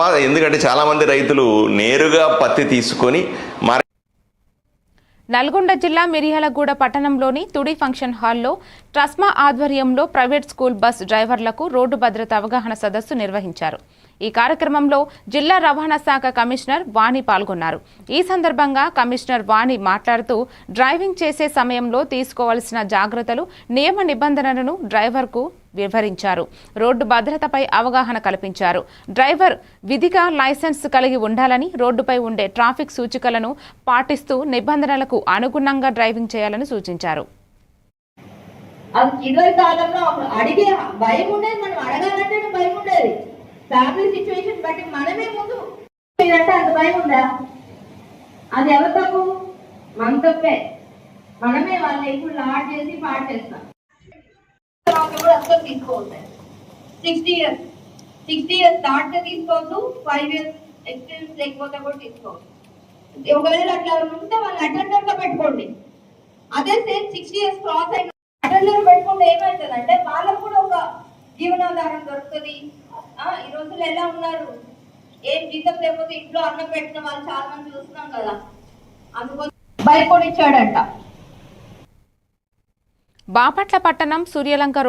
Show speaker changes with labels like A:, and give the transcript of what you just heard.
A: తప్ప ఎందుకంటే చాలామంది రైతులు నేరుగా పత్తి తీసుకొని
B: నల్గొండ జిల్లా మిరియాలగూడ పట్టణంలోని తుడి ఫంక్షన్ హాల్లో ట్రస్మా ఆధ్వర్యంలో ప్రైవేట్ స్కూల్ బస్ డ్రైవర్లకు రోడ్డు భద్రత అవగాహన సదస్సు నిర్వహించారు. ఈ కార్యక్రమంలో జిల్లా రవాణా శాఖ కమిషనర్ వాణి పాల్గొన్నారు. ఈ సందర్భంగా కమిషనర్ వాణి మాట్లాడుతూ డ్రైవింగ్ చేసే సమయంలో తీసుకోవాల్సిన జాగ్రత్తలు నియమ నిబంధనలను డ్రైవర్కు వివరించారు. రోడ్డు భద్రతపై అవగాహన కల్పించారు. డ్రైవర్ విధిగా లైసెన్స్ కలిగి ఉండాలని రోడ్డుపై ఉండే ట్రాఫిక్ సూచికలను పాటిస్తూ నిబంధనలకు అనుగుణంగా డ్రైవింగ్ చేయాలని సూచించారు.
C: అది కాలంలో అడిగే భయం ఉండేది మనం అడగాలంటే భయం ఉండేది. ఫ్యామిలీ సిచ్యువేషన్ బట్టి మనమే ముందు అంటే అంత భయం ఉందా? అది ఎవరి తప్పు? మన తప్పే. మనమే వాళ్ళ ఇప్పుడు లాడ్ చేసి పాడు చేస్తాం. కూడా తీసుకోవద్దు సిక్స్టీ ఇయర్స్ సిక్స్టీ ఇయర్స్ దాటితే తీసుకోవద్దు ఫైవ్ ఇయర్స్ ఎక్స్పీరియన్స్ లేకపోతే కూడా తీసుకోవద్దు. ఒకవేళ అట్లా ఉంటే వాళ్ళు అటెండర్గా పెట్టుకోండి. అదే సేమ్ సిక్స్టీ ఇయర్స్ క్రాస్ అయిన అటెండర్ పెట్టుకుంటే ఏమవుతుంది అంటే వాళ్ళకు కూడా ఒక జీవనాధారం దొరుకుతుంది. ఈ రోజులు ఎలా ఉన్నారు? ఏం జీతం లేకపోతే ఇంట్లో అన్నం పెట్టిన వాళ్ళు చాలా మంది చూస్తున్నాం కదా. అందుకోసం బైక్ కూడా ఇచ్చాడంట
B: బాపట్ల పట్టణం సూర్యలంక